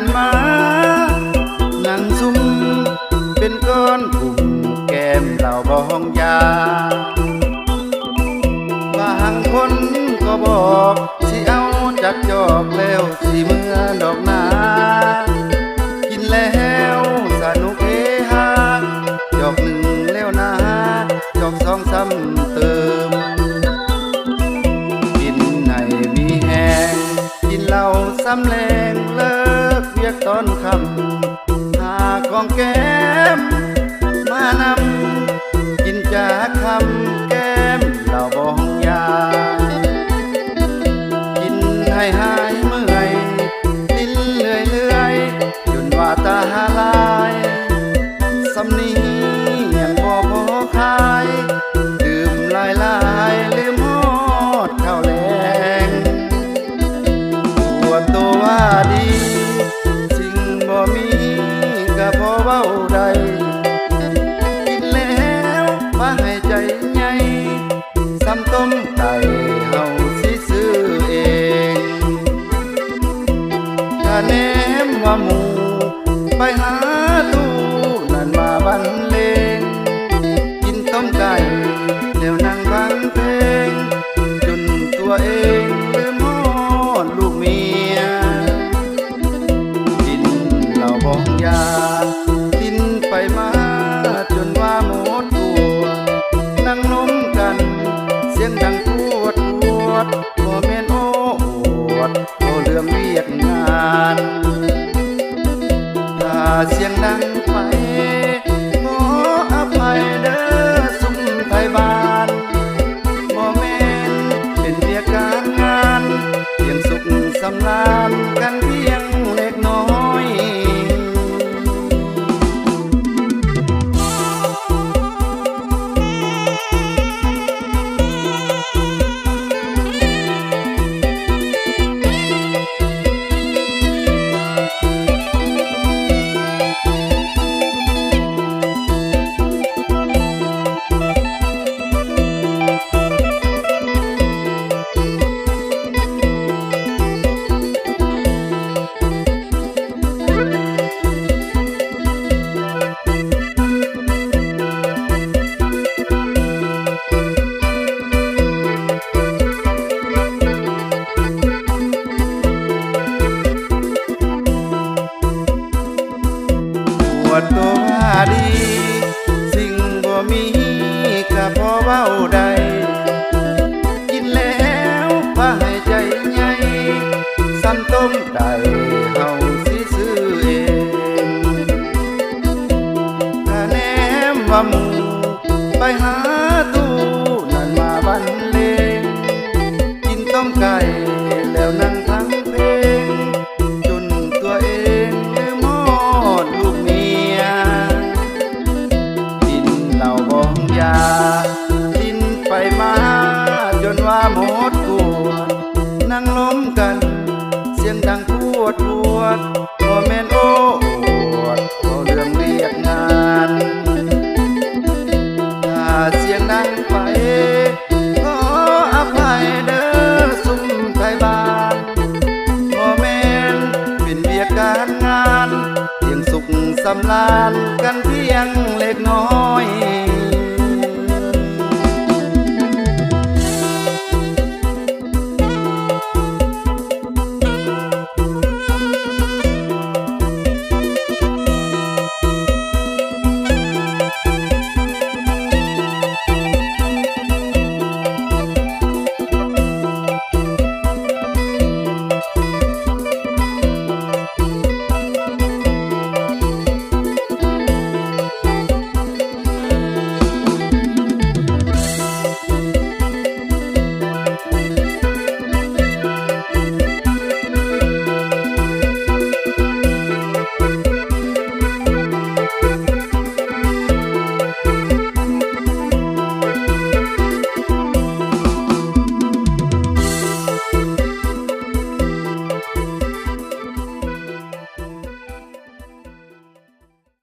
กันมานั่งซุ่มเป็นก้อนกลุ่มแก้มเหล่าบองยาบางคนก็บอกสิเอาจากจอกแล้วสิเมื่อดอกนา กินแล้วสนุกเฮฮาจอกหนึ่งแล้วนะจอกสองซ้ำเติม กินให้มีแหงกินเหล้าซ้ำแรงเลิ ตอนคำหาของแก้ม มานำกินจากคำ เว้าได้กินแล้วมาให้ใจใหญ่ซ้ำต้มไก่เฮาสิซื้อเองถ้าแนมว่าหมูไปหาตู้นั่นมาบันเลงกินต้มไก่แล้วนั่งฟังเพลงจนตัวเองลืมฮอดลูกเมียกินเหล้าบองยา อวดโอเรื่องเวียกงานถ้าเสียงดังไป มีก็พอเว้าได้กินแล้วพาให้ใจใหญ่ซ้ำต้มไก่เฮาสิซื้อเองถ้าแนมว่าหมูไปหาตู้นั่นมาบันเลงกินต้มไก่ วดบ่แม่นโอ้อวดเอาเรื่องเรียกงานถ้าเสียงดังไปขออภัยเด้อสุ่มไทยบ้านบ่แม่นเป็นเวียกการงานเพียงสุขสำลาน